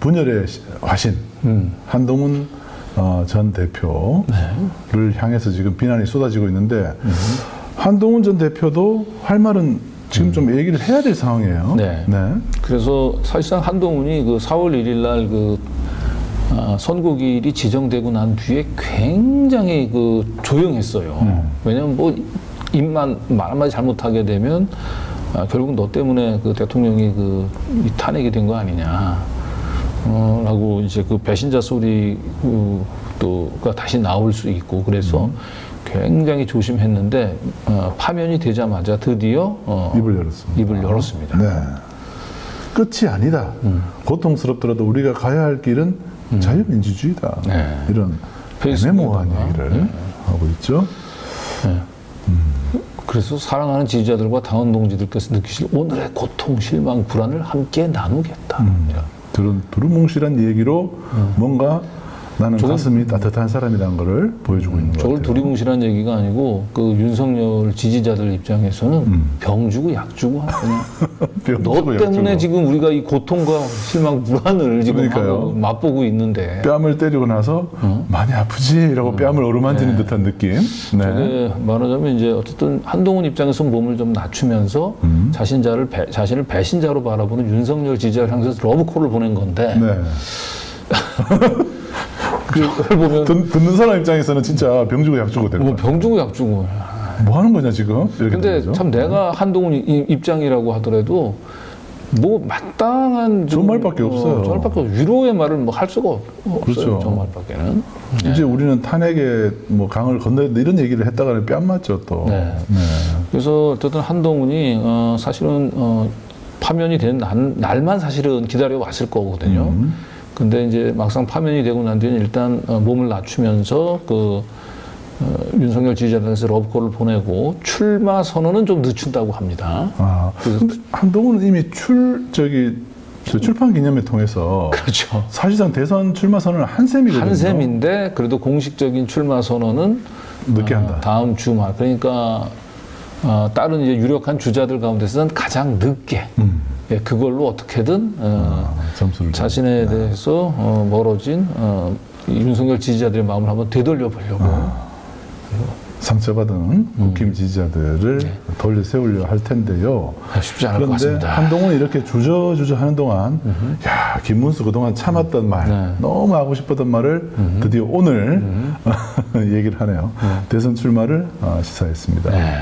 분열의 시- 화신 음. 한동훈 어, 전 대표를 향해서 지금 비난이 쏟아지고 있는데 한동훈 전 대표도 할 말은 지금 좀 얘기를 해야 될 상황이에요. 네. 그래서 사실상 한동훈이 그 4월 1일 날그 아, 선거일이 지정되고 난 뒤에 굉장히 그 조용했어요. 음. 왜냐면 뭐 입만 말 한마디 잘못하게 되면 아, 결국 너 때문에 그 대통령이 그이 탄핵이 된 거 아니냐. 어, 라고 이제 그 배신자 소리 그, 또가 다시 나올 수 있고 그래서 음. 굉장히 조심했는데 어, 파면이 되자마자 드디어 어, 입을 열었습니다. 입을 열었습니다. 네. 끝이 아니다. 음. 고통스럽더라도 우리가 가야 할 길은 자유민주주의다. 네. 이런. 애매모호한 얘기를 네. 하고 있죠. 그래서 사랑하는 지지자들과 당원 동지들께서 느끼실 오늘의 고통, 실망, 불안을 함께 나누겠다. 음. 두루, 두루뭉실한 얘기로 뭔가 나는 음. 저건- 가슴이 따뜻한 사람이라는 것을 보여주고 있는 것 저걸. 두리뭉실한 얘기가 아니고 그 윤석열 지지자들 입장에서는 음. 병 주고 약 주고 그냥 병너 때문에. 지금 우리가 이 고통과 실망, 불안을 지금 맛보고 있는데 뺨을 때리고 나서 많이 아프지라고 뺨을 어루만지는 네. 듯한 느낌. 네. 저게 말하자면 이제 어쨌든 한동훈 입장에서 몸을 좀 낮추면서 음. 자신자를 배- 자신을 배신자로 바라보는 윤석열 지지자를 향해서 러브콜을 보낸 건데 네. 그걸 보면 듣, 듣는 사람 입장에서는 진짜 병 주고 약 주고 될뭐 거야. 병 주고 약 주고 뭐 하는 거냐 지금? 근데. 참 내가 한동훈 이- 입장이라고 하더라도 뭐 마땅한 좀, 좋은 말밖에 없어요. 좋은 말밖에 없- 위로의 말을 뭐 할 수가 없, 없어요. 그렇죠. 좋은 말밖에는. 이제 우리는 탄핵에 뭐 강을 건너야 된다 이런 얘기를 했다가는 뺨 맞죠 또. 네. 그래서 어쨌든 한동훈이 어, 사실은 어, 파면이 되는 날, 날만 사실은 기다려 왔을 거거든요. 음. 근데 이제 막상 파면이 되고 난 뒤에는 일단 어, 몸을 낮추면서 그 어, 윤석열 지지자들에서 러브콜을 보내고 출마 선언은 좀 늦춘다고 합니다. 아, 근데 한동훈은 이미 출 저기 저 출판 기념회 통해서 그렇죠. 사실상 대선 출마 선언을 한 셈이거든요. 한 셈인데 그래도 공식적인 출마 선언은 늦게 어, 한다. 다음 주말 그러니까 어, 다른 이제 유력한 주자들 가운데서는 가장 늦게 음. 예, 그걸로 어떻게든 어, 아, 점수를 자신에 대해서 어, 멀어진 어, 이 윤석열 지지자들의 마음을 한번 되돌려 보려고 아. 상처받은 음. 국힘 지지자들을 돌려 세우려 할 텐데요. 아, 쉽지 않을 것 같습니다. 한동훈이 이렇게 주저주저 하는 동안, 야, 김문수 그동안 참았던 말, 네. 너무 하고 싶었던 말을 드디어 오늘 얘기를 하네요. 대선 출마를 어, 시사했습니다. 네.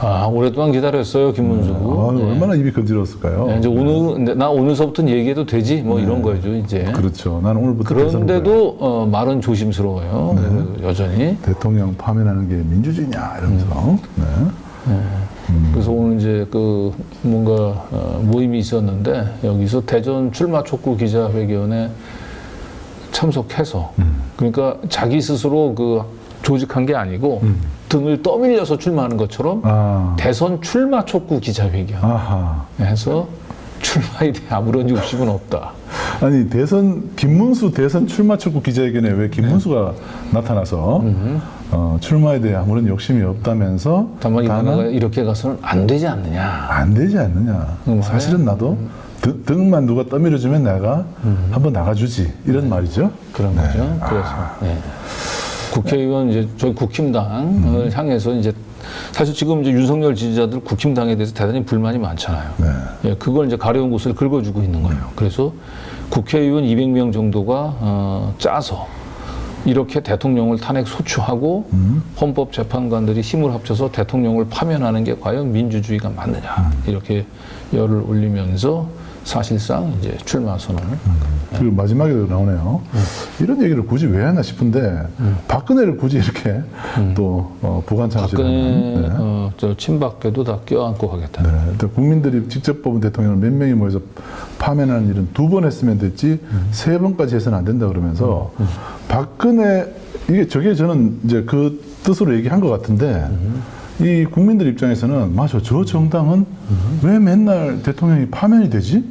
아, 오랫동안 기다렸어요 김문수. 아, 네. 얼마나 입이 건드렸을까요? 네, 이제 오늘 나 오늘서부터는 얘기해도 되지 뭐 이런 거죠 이제. 그렇죠. 나는 오늘부터 그런데도 어, 말은 조심스러워요. 네. 여전히. 대통령 파면하는 게 민주주의냐 이러면서 네. 그래서 오늘 이제 그 뭔가 어, 모임이 있었는데 여기서 대전 출마 촉구 기자회견에 참석해서 그러니까 자기 스스로 그 조직한 게 아니고 등을 떠밀려서 출마하는 것처럼 아, 대선 출마 촉구 기자회견 아하. 해서 출마에 대해 아무런 욕심은 없다. 아니 대선 김문수 대선 출마 촉구 기자회견에 왜 김문수가 나타나서 어, 출마에 대해 아무런 욕심이 없다면서 다만 이번에 이렇게 가서는 안 되지 않느냐. 안 되지 않느냐. 음, 사실은 나도 등, 등 만 누가 떠밀어주면 내가 한번 나가주지 이런 말이죠. 그런 거죠. 그래서 네. 국회의원 이제 저희 국힘당을 향해서 이제 사실 지금 이제 윤석열 지지자들 국힘당에 대해서 대단히 불만이 많잖아요. 네. 예, 그걸 이제 가려운 곳을 긁어주고 있는 거예요. 그래서 국회의원 200명 정도가 어, 짜서 이렇게 대통령을 탄핵 소추하고 헌법재판관들이 힘을 합쳐서 대통령을 파면하는 게 과연 민주주의가 맞느냐 이렇게 열을 올리면서 사실상 이제 출마 선언을 그리고 마지막에도 나오네요. 이런 얘기를 굳이 왜 하나 싶은데 박근혜를 굳이 이렇게 또 어, 부관 참시를 박근혜. 네. 어, 저 친박계도 다 껴안고 가겠다. 네. 또 국민들이 직접 뽑은 대통령을 몇 명이 모여서 파면하는 일은 두 번 했으면 됐지 세 번까지 해서는 안 된다 그러면서 박근혜 이게 저게 저는 이제 그 뜻으로 얘기한 것 같은데 이 국민들 입장에서는 맞아 저 정당은 왜 맨날 대통령이 파면이 되지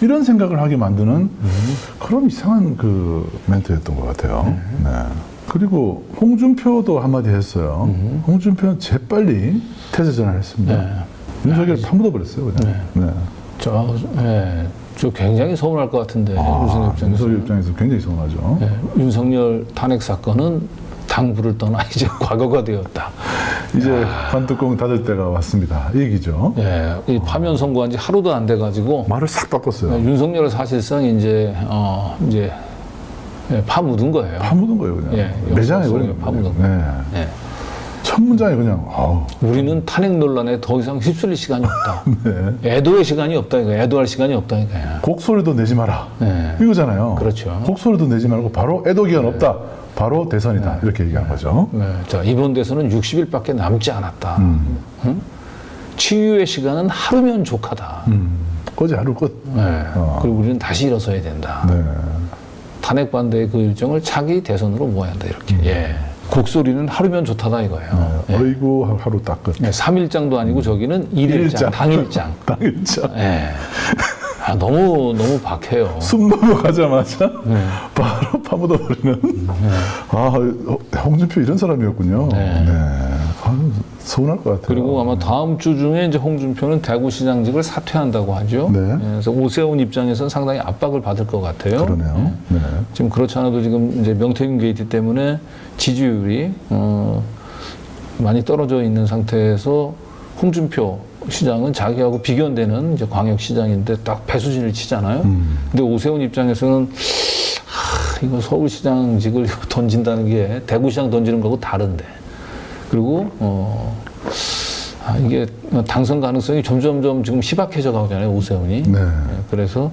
이런 생각을 하게 만드는 그런 이상한 그 멘트였던 것 같아요. 네. 그리고 홍준표도 한마디 했어요. 홍준표는 재빨리 태세 전환했습니다. 네. 윤석열 파묻어 버렸어요, 그냥. 네. 저 예, 저 굉장히 서운할 것 같은데 아, 윤석열 입장에서. 윤석열 입장에서 굉장히 서운하죠. 예, 윤석열 탄핵 사건은 당부를 떠나 이제 과거가 되었다. 이제 관뚜껑 닫을 때가 왔습니다. 이 얘기죠. 예, 이 파면 선고한 지 하루도 안 돼가지고 말을 싹 바꿨어요. 예, 윤석열은 사실상 이제 어 이제 예, 파묻은 거예요. 파묻은 거예요, 그냥. 예, 매장에 역사 속에 버린 파묻은 거예요. 네. 예. 첫 문장에 그냥, 아우, 우리는 탄핵 논란에 더 이상 휩쓸릴 시간이 없다. 네. 애도의 시간이 없다 이거. 애도할 시간이 없다 이거야. 곡소리도 내지 마라. 네. 이거잖아요. 그렇죠. 곡소리도 내지 말고 바로 애도 기한 없다. 바로 대선이다. 이렇게 얘기한 거죠. 네, 자 이번 대선은 60일밖에 남지 않았다. 음. 응? 치유의 시간은 하루면 족하다. 음. 어제 하루 끝. 네. 어. 그리고 우리는 다시 일어서야 된다. 네. 탄핵 반대의 그 일정을 차기 대선으로 모아야 한다 이렇게. 예. 곡소리는 하루면 좋다다 이거예요. 네. 어이구 하- 하루 딱 끝. 예. 3일장도 아니고 저기는 1일장, 당일장. 당일장. 예. 아, 너무 너무 박해요. 숨 넘어가자마자 네. 바로 파묻어 버리는. 아, 홍준표 이런 사람이었군요. 네. 네. 아유, 서운할 것 같아요. 그리고 아마 다음 주 중에 이제 홍준표는 대구시장직을 사퇴한다고 하죠. 네. 예, 그래서 오세훈 입장에서는 상당히 압박을 받을 것 같아요. 그러네요. 네. 지금 그렇지 않아도 지금 이제 명태균 게이트 때문에 지지율이 어, 많이 떨어져 있는 상태에서 홍준표 시장은 자기하고 비견되는 이제 광역 시장인데 딱 배수진을 치잖아요. 음. 근데 오세훈 입장에서는 하, 이거 서울시장직을 던진다는 게 대구시장 던지는 거하고 다른데 그리고 어, 아, 이게 당선 가능성이 점점점 지금 희박해져 가잖아요 오세훈이. 네. 예, 그래서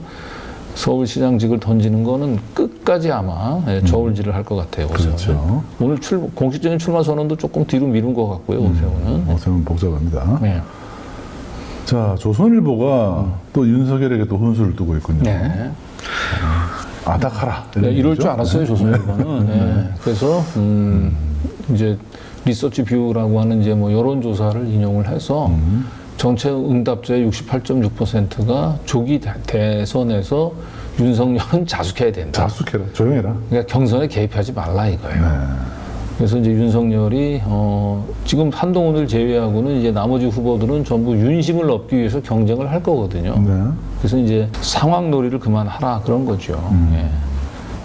서울시장직을 던지는 거는 끝까지 아마 예, 저울질을 할 것 같아요. 오세훈은. 그렇죠. 오늘 출 공식적인 출마 선언도 조금 뒤로 미룬 것 같고요. 오세훈은. 어세훈 복잡합니다. 네. 자, 조선일보가 또 윤석열에게 또 혼수를 두고 있군요. 네. 아닥하라. 네, 이럴? 줄 알았어요 조선일보는. 네. 그래서 음, 이제 리서치 뷰라고 하는 이제 뭐 여론 조사를 인용을 해서 음. 전체 응답자의 68.6%가 조기 대- 대선에서 윤석열은 자숙해야 된다. 자숙해라. 조용해라. 그러니까 경선에 개입하지 말라 이거예요. 네. 그래서 이제 윤석열이 어, 지금 한동훈을 제외하고는 이제 나머지 후보들은 전부 윤심을 얻기 위해서 경쟁을 할 거거든요. 네. 그래서 이제 상황 놀이를 그만하라 그런 거죠. 음. 예.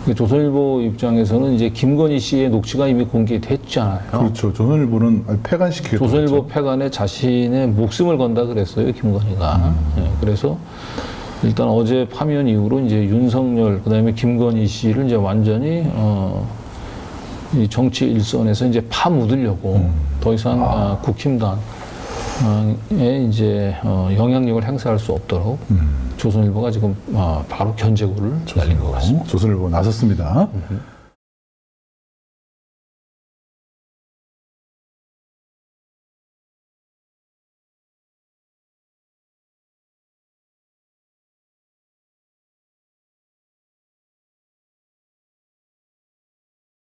그 조선일보 입장에서는 이제 김건희 씨의 녹취가 이미 공개됐잖아요. 그렇죠. 조선일보는 아니, 폐간시키겠다. 조선일보 폐간에 자신의 목숨을 건다 그랬어요, 김건희가. 예, 그래서 일단 어제 파면 이후로 이제 윤석열, 그 다음에 김건희 씨를 이제 완전히, 어, 이 정치 일선에서 이제 파묻으려고 더 이상 아, 국힘당에 이제 어, 영향력을 행사할 수 없도록 음. 조선일보가 지금 어, 바로 견제구를 날린 것 같습니다. 조선일보 나섰습니다.